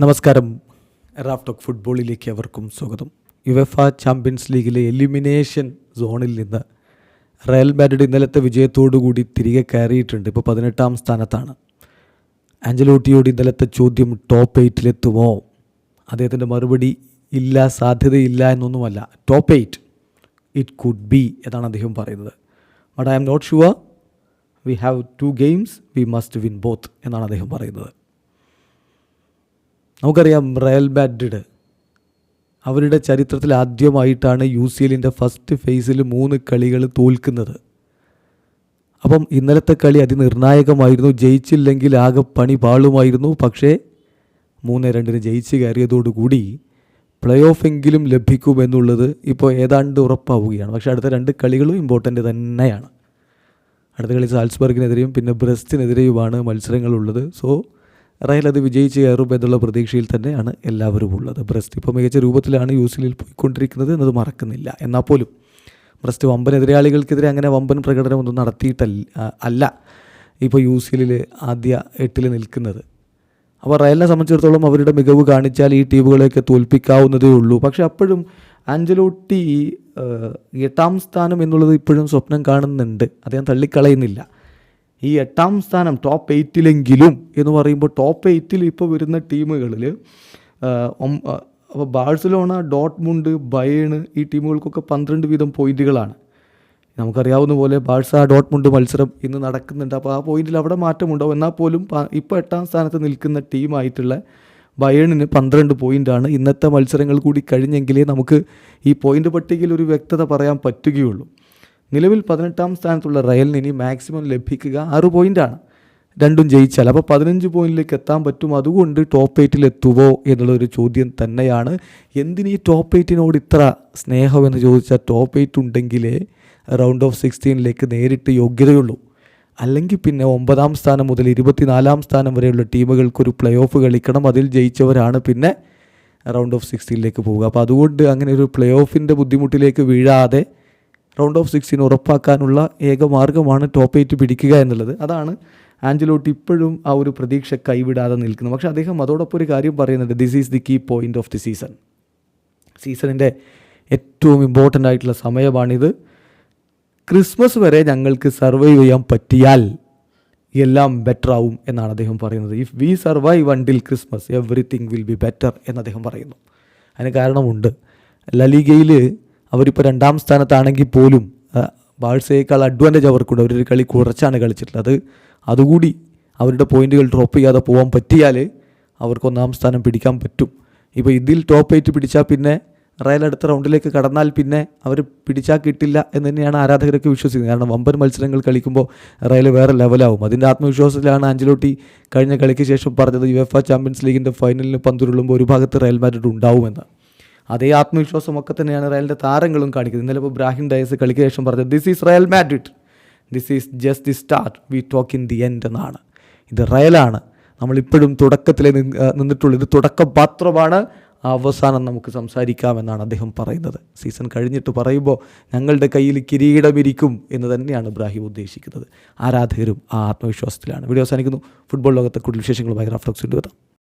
നമസ്കാരം. റാഫ്റ്റോക്ക് ഫുട്ബോളിലേക്ക് അവർക്കും സ്വാഗതം. യുവഫ ചാമ്പ്യൻസ് ലീഗിലെ എലിമിനേഷൻ സോണിൽ നിന്ന് റയൽ മാഡ്രിഡ് ഇന്നലത്തെ വിജയത്തോടുകൂടി തിരികെ കയറിയിട്ടുണ്ട്. ഇപ്പോൾ പതിനെട്ടാം സ്ഥാനത്താണ്. ആഞ്ചലോട്ടിയോട് ഇന്നലത്തെ ചോദ്യം ടോപ്പ് എയ്റ്റിലെത്തുമോ? അദ്ദേഹത്തിന്റെ മറുപടി ഇല്ല സാധ്യതയില്ല എന്നൊന്നുമല്ല. Top eight it could be എന്നാണ് അദ്ദേഹം പറയുന്നത്. But I am not sure we have two games we must win both എന്നാണ് അദ്ദേഹം പറയുന്നത്. നമുക്കറിയാം റയൽ മാഡ്രിഡ് അവരുടെ ചരിത്രത്തിൽ ആദ്യമായിട്ടാണ് യു സി എല്ലിന്റെ ഫസ്റ്റ് ഫേസിൽ മൂന്ന് കളികൾ തോൽക്കുന്നത്. അപ്പം ഇന്നലത്തെ കളി അതിനിർണായകമായിരുന്നു. ജയിച്ചില്ലെങ്കിൽ ആകെ പണി പാളുമായിരുന്നു. പക്ഷേ മൂന്ന് രണ്ടിന് ജയിച്ച് കയറിയതോടുകൂടി പ്ലേ ഓഫെങ്കിലും ലഭിക്കുമെന്നുള്ളത് ഇപ്പോൾ ഏതാണ്ട് ഉറപ്പാവുകയാണ്. പക്ഷേ അടുത്ത രണ്ട് കളികളും ഇമ്പോർട്ടന്റ് തന്നെയാണ്. അടുത്ത കളി സാൽസ്ബർഗിനെതിരെയും പിന്നെ ബ്രസ്റ്റിനെതിരെയുമാണ് മത്സരങ്ങളുള്ളത്. സോ റയൽ അത് വിജയിച്ച് കയറും എന്നുള്ള പ്രതീക്ഷയിൽ തന്നെയാണ് എല്ലാവരും ഉള്ളത്. ബ്രസ്റ്റ് ഇപ്പോൾ മികച്ച രൂപത്തിലാണ് യു പോയിക്കൊണ്ടിരിക്കുന്നത് എന്നത് മറക്കുന്നില്ല. എന്നാൽ പോലും ബ്രസ്റ്റ് വമ്പൻ എതിരാളികൾക്കെതിരെ അങ്ങനെ വമ്പൻ പ്രകടനമൊന്നും നടത്തിയിട്ടല്ല അല്ല ഇപ്പോൾ യു സിലിൽ ആദ്യ എട്ടിൽ നിൽക്കുന്നത്. അപ്പോൾ റയലിനെ സംബന്ധിച്ചിടത്തോളം അവരുടെ മികവ് കാണിച്ചാൽ ഈ ടീമുകളെയൊക്കെ തോൽപ്പിക്കാവുന്നതേ ഉള്ളൂ. പക്ഷേ അപ്പോഴും ആഞ്ചലോട്ടി എട്ടാം സ്ഥാനം എന്നുള്ളത് ഇപ്പോഴും സ്വപ്നം കാണുന്നുണ്ട്. അദ്ദേഹം തള്ളിക്കളയുന്നില്ല. ഈ എട്ടാം സ്ഥാനം ടോപ്പ് എയ്റ്റിലെങ്കിലും എന്ന് പറയുമ്പോൾ ടോപ്പ് എയ്റ്റിൽ ഇപ്പോൾ വരുന്ന ടീമുകളിൽ അപ്പോൾ ബാഴ്സലോണ ഡോട്ട്മുണ്ട് ബയേണ് ഈ ടീമുകൾക്കൊക്കെ പന്ത്രണ്ട് വീതം പോയിന്റുകളാണ്. നമുക്കറിയാവുന്ന പോലെ ബാഴ്സ ഡോട്ട്മുണ്ട് മത്സരം ഇന്ന് നടക്കുന്നുണ്ട്. അപ്പോൾ ആ പോയിന്റിൽ അവിടെ മാറ്റമുണ്ടാവും. എന്നാൽ പോലും ഇപ്പോൾ എട്ടാം സ്ഥാനത്ത് നിൽക്കുന്ന ടീമായിട്ടുള്ള ബയേണിന് പന്ത്രണ്ട് പോയിന്റാണ് ഇന്നത്തെ മത്സരങ്ങൾ കൂടി കഴിഞ്ഞെങ്കിലേ നമുക്ക് ഈ പോയിന്റ് പട്ടികയിൽ ഒരു വ്യക്തത പറയാൻ പറ്റുകയുള്ളൂ. നിലവിൽ പതിനെട്ടാം സ്ഥാനത്തുള്ള റയലിന് ഇനി മാക്സിമം ലഭിക്കുക ആറ് പോയിന്റാണ് രണ്ടും ജയിച്ചാൽ. അപ്പോൾ പതിനഞ്ച് പോയിന്റിലേക്ക് എത്താൻ പറ്റും. അതുകൊണ്ട് ടോപ്പ് എയ്റ്റിൽ എത്തുമോ എന്നുള്ളൊരു ചോദ്യം തന്നെയാണ്. എന്തിന് ഈ ടോപ്പ് എയ്റ്റിനോട് ഇത്ര സ്നേഹം എന്ന് ചോദിച്ചാൽ ടോപ്പ് എയ്റ്റ് ഉണ്ടെങ്കിലേ റൗണ്ട് ഓഫ് സിക്സ്റ്റീനിലേക്ക് നേരിട്ട് യോഗ്യതയുള്ളൂ. അല്ലെങ്കിൽ പിന്നെ ഒമ്പതാം സ്ഥാനം മുതൽ ഇരുപത്തിനാലാം സ്ഥാനം വരെയുള്ള ടീമുകൾക്കൊരു പ്ലേ ഓഫ് കളിക്കണം. അതിൽ ജയിച്ചവരാണ് പിന്നെ റൗണ്ട് ഓഫ് സിക്സ്റ്റീനിലേക്ക് പോവുക. അപ്പോൾ അതുകൊണ്ട് അങ്ങനെ ഒരു പ്ലേ ഓഫിന്റെ ബുദ്ധിമുട്ടിലേക്ക് വീഴാതെ റൗണ്ട് ഓഫ് സിക്സിന് ഉറപ്പാക്കാനുള്ള ഏക മാർഗമാണ് ടോപ്പ് എയ്റ്റ് പിടിക്കുക എന്നുള്ളത്. അതാണ് ആഞ്ചലോട്ട് ഇപ്പോഴും ആ ഒരു പ്രതീക്ഷ കൈവിടാതെ നിൽക്കുന്നത്. പക്ഷേ അദ്ദേഹം അതോടൊപ്പം ഒരു കാര്യം പറയുന്നുണ്ട്. This is the key point of the season സീസണിന്റെ ഏറ്റവും ഇമ്പോർട്ടന്റ് ആയിട്ടുള്ള സമയമാണിത്. ക്രിസ്മസ് വരെ ഞങ്ങൾക്ക് സർവൈവ് ചെയ്യാൻ പറ്റിയാൽ എല്ലാം ബെറ്റർ ആവും എന്നാണ് അദ്ദേഹം പറയുന്നത്. If we survive until Christmas everything will be better എന്ന് അദ്ദേഹം പറയുന്നു. അതിന് കാരണമുണ്ട്. ലലീഗയിൽ അവരിപ്പോൾ രണ്ടാം സ്ഥാനത്താണെങ്കിൽ പോലും ബാഴ്സയേക്കാൾ അഡ്വാന്റേജ് അവർക്കുണ്ട്. അവരൊരു കളി കുറച്ചാണ് കളിച്ചിട്ടുള്ളത്. അതുകൂടി അവരുടെ പോയിന്റുകൾ ഡ്രോപ്പ് ചെയ്യാതെ പോകാൻ പറ്റിയാൽ അവർക്ക് ഒന്നാം സ്ഥാനം പിടിക്കാൻ പറ്റും. ഇപ്പോൾ ഇതിൽ ടോപ്പ് എയ്റ്റ് പിടിച്ചാൽ പിന്നെ റയൽ അടുത്ത റൗണ്ടിലേക്ക് കടന്നാൽ പിന്നെ അവർ പിടിച്ചാൽ കിട്ടില്ല എന്ന് തന്നെയാണ് ആരാധകരൊക്കെ വിശ്വസിക്കുന്നത്. കാരണം വമ്പൻ മത്സരങ്ങൾ കളിക്കുമ്പോൾ റയൽ വേറെ ലെവലാവും അതിന്റെ ആത്മവിശ്വാസത്തിലാണ് ആഞ്ചലോട്ടി കഴിഞ്ഞ കളിക്ക് ശേഷം പറഞ്ഞത് യു എഫ് ചാമ്പ്യൻസ് ലീഗിന്റെ ഫൈനലിന് പന്തുരുള്ളുമ്പോൾ ഒരു ഭാഗത്ത് റയൽ മാഡ്രിഡ് ഉണ്ടാവുമെന്ന്. അതേ ആത്മവിശ്വാസമൊക്കെ തന്നെയാണ് റയലിന്റെ താരങ്ങളും കാണിക്കുന്നത്. ഇന്നലെ ഇപ്പോൾ ബ്രാഹിം ഡയസ് കളിക്ക് ശേഷം പറഞ്ഞത് this is Real Madrid this is just the start we talk in the end എന്നാണ്. ഇത് റയലാണ്. നമ്മളിപ്പോഴും ആ, നിന്നിട്ടുള്ളൂ. ഇത് തുടക്കം മാത്രമാണ് അവസാനം നമുക്ക് സംസാരിക്കാമെന്നാണ് അദ്ദേഹം പറയുന്നത്. സീസൺ കഴിഞ്ഞിട്ട് പറയുമ്പോൾ ഞങ്ങളുടെ കയ്യിൽ കിരീടമിരിക്കും എന്ന് തന്നെയാണ് ഇബ്രാഹിം ഉദ്ദേശിക്കുന്നത്. ആരാധകരും ആ ആത്മവിശ്വാസത്തിലാണ്. വീഡിയോ അവസാനിക്കുന്നു. ഫുട്ബോൾ ലോകത്തെ കൂടുതൽ വിശേഷങ്ങളുമായി റാഫ്റ്റോക്സ് കൊണ്ടുവരാം.